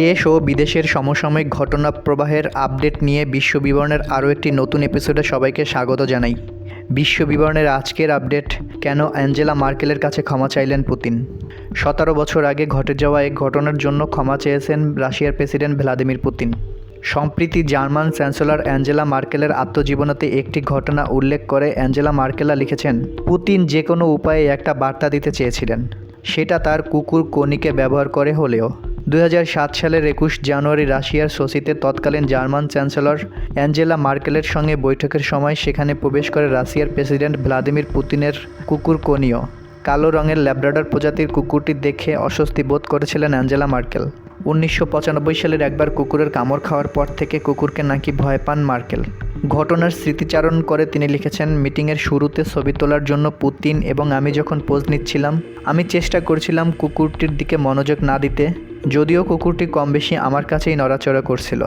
দেশ ও বিদেশের সমসাময়িক ঘটনা প্রবাহের আপডেট নিয়ে বিশ্ব বিবরণের আরও একটি নতুন এপিসোডে সবাইকে স্বাগত জানাই। বিশ্ব বিবরণের আজকের আপডেট, কেন অ্যাঞ্জেলা মার্কেলের কাছে ক্ষমা চাইলেন পুতিন? সতেরো বছর আগে ঘটে যাওয়া এক ঘটনার জন্য ক্ষমা চেয়েছেন রাশিয়ার প্রেসিডেন্ট ভ্লাদিমির পুতিন। সম্প্রীতি জার্মান চ্যান্সেলর অ্যাঞ্জেলা মার্কেলের আত্মজীবনীতে একটি ঘটনা উল্লেখ করে অ্যাঞ্জেলা মার্কেলা লিখেছেন, পুতিন যে কোনো উপায়ে একটা বার্তা দিতে চেয়েছিলেন। সেটা তার কুকুর কনিকে ব্যবহার করে হলেও সাত সালের একুশ জানুয়ারি রাশিয়ার সোসিতে তৎকালীন জার্মান চ্যান্সেলর অ্যাঞ্জেলা মার্কেলের সঙ্গে বৈঠকের সময় সেখানে প্রবেশ করে রাশিয়ার প্রেসিডেন্ট ভ্লাদিমির পুতিনের কুকুর কনিও। কালো রঙের ল্যাব্রাডর প্রজাতির কুকুরটি দেখে অস্বস্তি বোধ করেছিলেন অ্যাঞ্জেলা মার্কেল। উনিশশো পঁচানব্বই সালের একবার কুকুরের কামড় খাওয়ার পর থেকে কুকুরকে নাকি ভয় পান মার্কেল। ঘটনার স্মৃতিচারণ করে তিনি লিখেছেন, মিটিংয়ের শুরুতে ছবি তোলার জন্য পুতিন এবং আমি যখন পোজ নিচ্ছিলাম, আমি চেষ্টা করছিলাম কুকুরটির দিকে মনোযোগ না দিতে, যদিও কুকুরটি কম বেশি আমার কাছেই নড়াচড়া করছিল।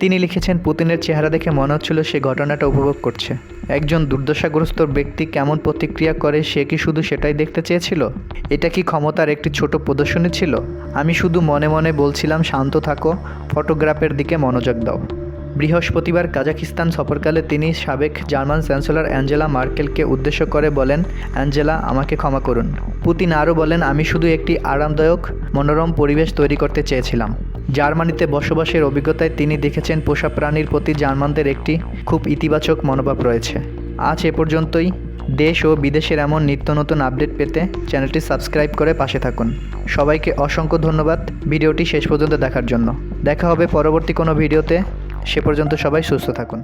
তিনি লিখেছেন, পুতিনের চেহারা দেখে মনে হচ্ছিল সে ঘটনাটা উপভোগ করছে। একজন দুর্দশাগ্রস্ত ব্যক্তি কেমন প্রতিক্রিয়া করে, সে কি শুধু সেটাই দেখতে চেয়েছিল? এটা কি ক্ষমতার একটি ছোট প্রদর্শনী ছিল? আমি শুধু মনে মনে বলছিলাম, শান্ত থাকো, ফটোগ্রাফের দিকে মনোযোগ দাও। বৃহস্পতিবার কাজাকিস্তান সফরকালে তিনি সাবেক জার্মান চ্যান্সেলর অ্যাঞ্জেলা মার্কেলকে উদ্দেশ্য করে বলেন, অ্যাঞ্জেলা, আমাকে ক্ষমা করুন। পুতিন আরও বলেন, আমি শুধু একটি আরামদায়ক, মনোরম পরিবেশ তৈরি করতে চেয়েছিলাম। জার্মানিতে বসবাসের অভিজ্ঞতায় তিনি দেখেছেন পোষা প্রাণীর প্রতি জার্মানদের একটি খুব ইতিবাচক মনোভাব রয়েছে। আজ এ পর্যন্তই। দেশ ও বিদেশের এমন নিত্য নতুন আপডেট পেতে চ্যানেলটি সাবস্ক্রাইব করে পাশে থাকুন। সবাইকে অসংখ্য ধন্যবাদ। ভিডিওটি শেষ পর্যন্ত দেখার জন্য। দেখা হবে পরবর্তী কোনো ভিডিওতে। সে পর্যন্ত সবাই সুস্থ থাকুন।